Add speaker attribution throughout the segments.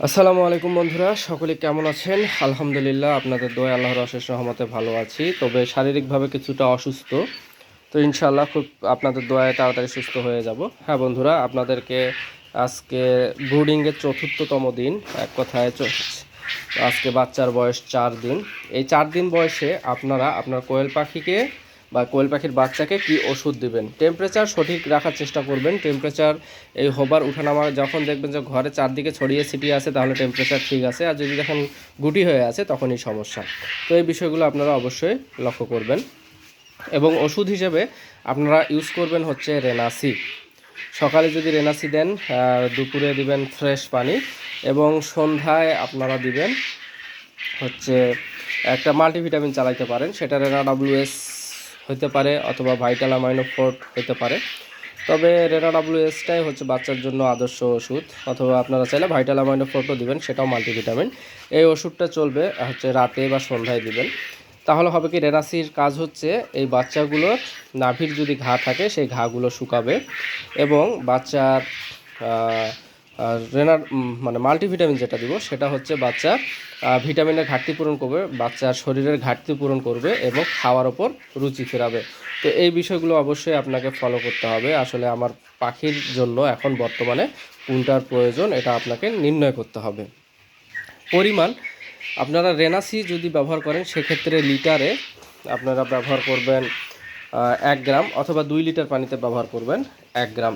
Speaker 1: আসসালামু আলাইকুম বন্ধুরা, সকলে কেমন আছেন? আলহামদুলিল্লাহ, আপনাদের দোয়া আল্লাহর অশেষ রহমতে ভালো আছি। তবে শারীরিকভাবে কিছুটা অসুস্থ, তো ইনশাআল্লাহ খুব আপনাদের দোয়ায় তাড়াতাড়ি সুস্থ হয়ে যাব। হ্যাঁ বন্ধুরা, আপনাদেরকে আজকে ব্রুডিংয়ের চতুর্থতম দিন, এক কথায় আজকে বাচ্চার বয়স চার দিন। এই চার দিন বয়সে আপনারা আপনার কোয়েল পাখিকে বা কোয়েল পাখির বাচ্চাকে কি ওষুধ দিবেন? টেম্পারেচার সঠিক রাখার চেষ্টা করবেন। টেম্পারেচার এই হবার উঠানামা যখন দেখবেন যে ঘরে চারদিকে ছড়িয়ে ছিটিয়ে আছে, তাহলে টেম্পারেচার ঠিক আছে। আর যদি দেখেন গুটি হয়ে আছে, তখনই সমস্যা। তো এই বিষয়গুলো আপনারা অবশ্যই লক্ষ্য করবেন। এবং ওষুধ হিসেবে আপনারা ইউজ করবেন হচ্ছে রেনাসি। সকালে যদি রেনাসি দেন দুপুরে দিবেন ফ্রেশ পানি এবং সন্ধ্যায় আপনারা দিবেন হচ্ছে একটা মাল্টিভিটামিন চালাইতে পারেন। সেটা রেনা ডাব্লিউএস হতে পারে অথবা ভাইটাল অ্যামাইনো ফোর্ট হতে পারে। তবে রেনা ডাব্লিউএসটাই হচ্ছে বাচ্চার জন্য আদর্শ ওষুধ। অথবা আপনারা চাইলে ভাইটাল অ্যামাইনো ফোর্টও দিবেন, সেটাও মাল্টিভিটামিন এই ওষুধটা চলবে হচ্ছে রাতে বা সন্ধ্যায় দিবেন। তাহলে হবে কি রেনাসির কাজ হচ্ছে এই বাচ্চাগুলোর নাভির যদি ঘা থাকে, সেই ঘাগুলো শুকাবে এবং বাচ্চার আর রেনার মানে মাল্টিভিটামিন যেটা দিব, সেটা হচ্ছে বাচ্চা ভিটামিনের ঘাটতি পূরণ করবে, বাচ্চার শরীরের ঘাটতি পূরণ করবে এবং খাওয়ার ওপর রুচি ফেরাবে। তো এই বিষয়গুলো অবশ্যই আপনাকে ফলো করতে হবে। আসলে আমার পাখির জন্য এখন বর্তমানে কোনটার প্রয়োজন, এটা আপনাকে নির্ণয় করতে হবে। পরিমাণ, আপনারা রেনাসি যদি ব্যবহার করেন, সেক্ষেত্রে লিটারে আপনারা ব্যবহার করবেন এক গ্রাম অথবা দুই লিটার পানিতে ব্যবহার করবেন এক গ্রাম।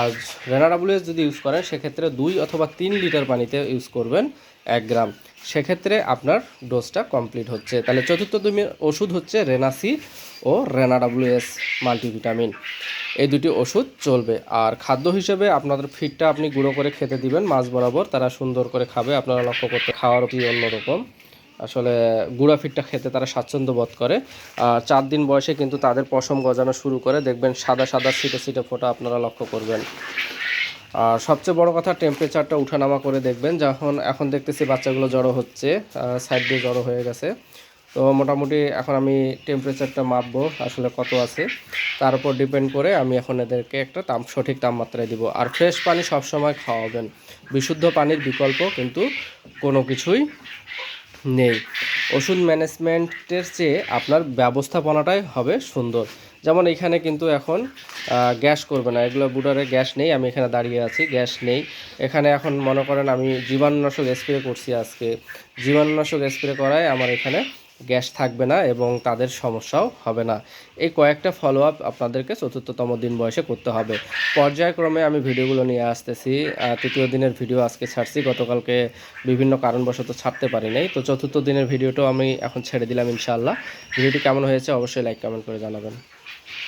Speaker 1: আর রেনাডাব্লিউএস যদি ইউজ করেন, সেক্ষেত্রে দুই অথবা তিন লিটার পানিতে ইউজ করবেন এক গ্রাম। সেক্ষেত্রে আপনার ডোজটা কমপ্লিট হচ্ছে। তাহলে চতুর্থ দিনের ওষুধ হচ্ছে রেনাসি ও রেনাডাব্লিউএস মাল্টিভিটামিন এই দুটি ওষুধ চলবে। আর খাদ্য হিসেবে আপনাদের ফিডটা আপনি গুঁড়ো করে খেতে দিবেন, মাছ বরাবর। তারা সুন্দর করে খাবে। আপনারা লক্ষ্য করতে খাওয়ার কি অন্যরকম। আসলে গুঁড়া ফিডটা খেতে তারা স্বাচ্ছন্দ্য বোধ করে। আর চার দিন বয়সে কিন্তু তাদের পশম গজানো শুরু করে। দেখবেন সাদা সাদা ছিটে ছিটে ফোটা আপনারা লক্ষ্য করবেন। আর সবচেয়ে বড় কথা টেম্পারেচারটা উঠানামা করে দেখবেন। যখন, এখন দেখতেছি বাচ্চাগুলো জড়ো হচ্ছে সাইড দিয়ে জড়ো হয়ে গেছে। তো মোটামুটি এখন আমি টেম্পারেচারটা মাপবো, আসলে কত আছে। তার উপর ডিপেন্ড করে আমি এখন এদেরকে একটা তাপ সঠিক তাপমাত্রায় দিব। আর ফ্রেশ পানি সবসময় খাওয়াবেন। বিশুদ্ধ পানির বিকল্প কিন্তু কোনো কিছুই নেই। ওষুধ ম্যানেজমেন্টের চেয়ে আপনার ব্যবস্থাপনাটাই হবে সুন্দর। যেমন এখানে কিন্তু এখন গ্যাস করবে না। এগুলো বুটারে গ্যাস নেই, আমি এখানে দাঁড়িয়ে আছি, গ্যাস নেই। এখানে এখন মনে করেন আমি জীবাণুনাশক স্প্রে করছি আজকে। জীবাণুনাশক স্প্রে করায় আমার এখানে গ্যাস থাকবে না এবং তাদের সমস্যাও হবে না। এই কয়েকটা ফলো আপ আপনাদেরকে চতুর্থতম দিন বয়সে করতে হবে। পর্যায়ক্রমে আমি ভিডিওগুলো নিয়ে আসতেছি। তৃতীয় দিনের ভিডিও আজকে ছাড়ছি। গতকালকে বিভিন্ন কারণবশত ছাড়তে পারি নাই। তো চতুর্থ দিনের ভিডিওটাও আমি এখন ছেড়ে দিলাম ইনশাআল্লাহ। ভিডিওটি কেমন হয়েছে অবশ্যই লাইক কমেন্ট করে জানাবেন।